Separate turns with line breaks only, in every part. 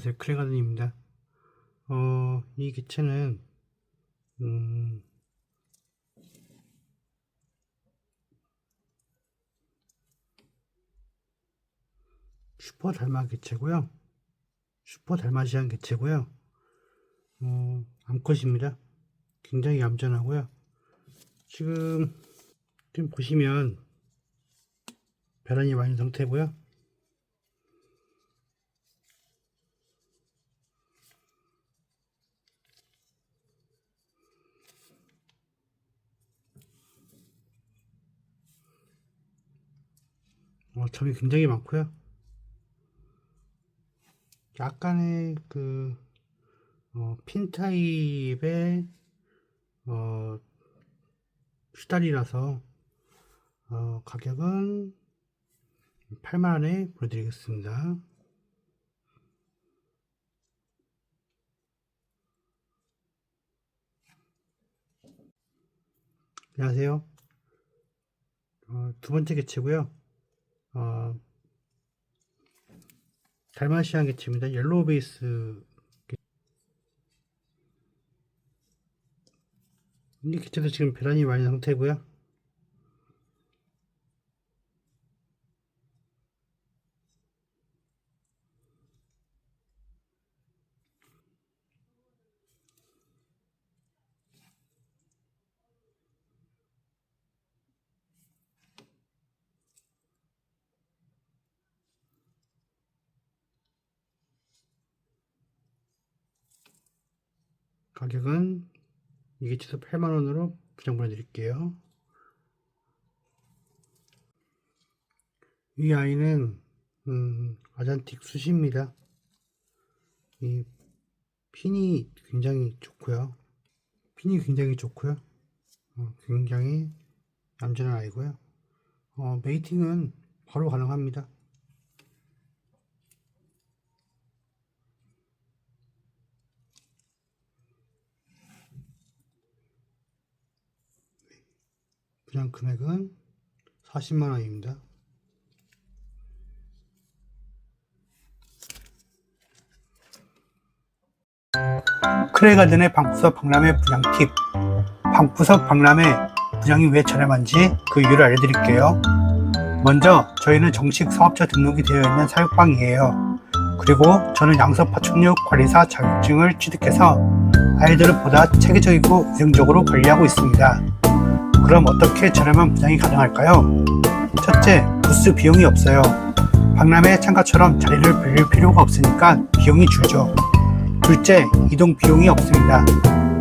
안녕하세요. 크레가든입니다. 어, 이 개체는, 음, 슈퍼 달마 개체고요. 슈퍼 달마시안 개체고요. 어, 암컷입니다. 굉장히 얌전하고요. 지금, 지금 보시면, 배란이 많은 상태고요. 어, 점이 굉장히 많고요. 약간의 그, 어, 핀 타입의, 어, 슈달이라서, 어, 가격은 8만원에 보내드리겠습니다. 안녕하세요. 어, 두 번째 개체고요. 어, 달마시안 개체입니다. 옐로우 베이스 개- 이 개체도 지금 배란이 많은 상태고요. 가격은 이 개체도 8만원으로 부장 보내드릴게요. 이 아이는 음, 아잔틱 숫입니다. 이 핀이 굉장히 좋고요. 핀이 굉장히 좋고요. 어, 굉장히 얌전한 아이고요. 어, 메이팅은 바로 가능합니다. 분양 금액은 40만 원입니다. 크레가든의 방구석 박람회 분양 팁. 방구석 박람회 분양이 왜 저렴한지 그 이유를 알려드릴게요. 먼저 저희는 정식 사업자 등록이 되어 있는 사육방이에요. 그리고 저는 양서 파충류 관리사 자격증을 취득해서 아이들을 보다 체계적이고 위생적으로 관리하고 있습니다. 그럼 어떻게 저렴한 분양이 가능할까요? 첫째, 부스 비용이 없어요. 박람회 참가처럼 자리를 빌릴 필요가 없으니까 비용이 줄죠. 둘째, 이동 비용이 없습니다.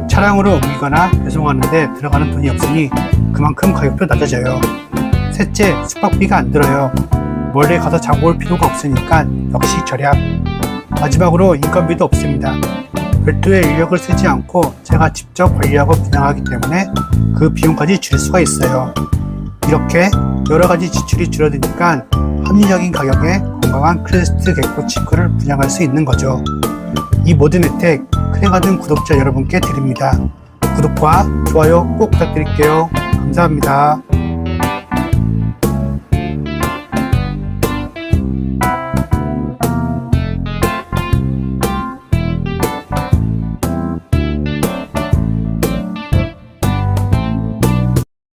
차량으로 옮기거나 배송하는데 들어가는 돈이 없으니 그만큼 가격도 낮아져요. 셋째, 숙박비가 안 들어요. 멀리 가서 자고 올 필요가 없으니까 역시 절약. 마지막으로 인건비도 없습니다. 별도의 인력을 쓰지 않고 제가 직접 관리하고 분양하기 때문에 그 비용까지 줄일 수가 있어요. 이렇게 여러 가지 지출이 줄어드니까 합리적인 가격에 건강한 크레스트 개코 치크를 분양할 수 있는 거죠. 이 모든 혜택 크레가든 구독자 여러분께 드립니다. 구독과 좋아요 꼭 부탁드릴게요. 감사합니다.